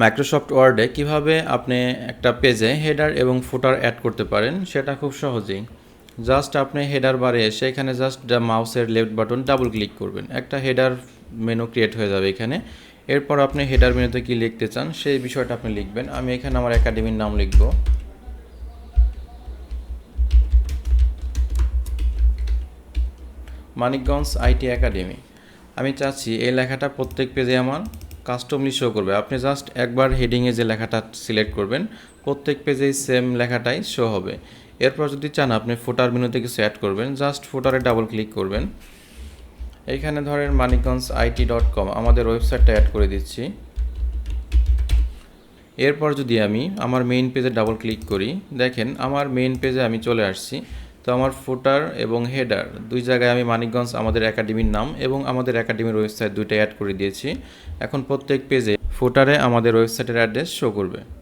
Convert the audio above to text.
Microsoft ওয়ার্ডে কীভাবে আপনি একটা পেজে হেডার এবং ফুটার অ্যাড করতে পারেন, সেটা খুব সহজেই। জাস্ট আপনি হেডার বারে এসে এখানে জাস্ট দ্য মাউসের লেফট বাটন ডাবল ক্লিক করবেন। একটা হেডার মেনু ক্রিয়েট হয়ে যাবে এখানে। এরপর আপনি হেডার মেনুতে কি লিখতে চান, সেই বিষয়টা আপনি লিখবেন। আমি এখানে আমার একাডেমির নাম লিখব। Manikganj IT academy. আমি চাচ্ছি এই লেখাটা প্রত্যেক পেজে আমার। কাস্টমলি শো করবে। আপনি জাস্ট একবার হেডিংয়ে যে লেখাটা সিলেক্ট করবেন, প্রত্যেক পেজেই সেম লেখাটাই শো হবে। এরপর যদি চান আপনি ফুটার মেনুতে কিছু অ্যাড করবেন জাস্ট ফুটারে ডাবল ক্লিক করবেন। এইখানে ধরেন মানিকগঞ্জ আইটি ডট কম আমাদের ওয়েবসাইটটা অ্যাড করে দিচ্ছি। এরপর যদি আমি আমার মেইন পেজে ডাবল ক্লিক করি, দেখেন আমার মেইন পেজে আমি চলে আসছি। তো আমার ফুটার এবং হেডার দুই জায়গায় আমি মানিকগঞ্জ আমাদের একাডেমির নাম এবং আমাদের একাডেমির ওয়েবসাইট দুইটা অ্যাড করে দিয়েছি। এখন প্রত্যেক পেজে ফুটারে আমাদের ওয়েবসাইটের অ্যাড্রেস শো করবে।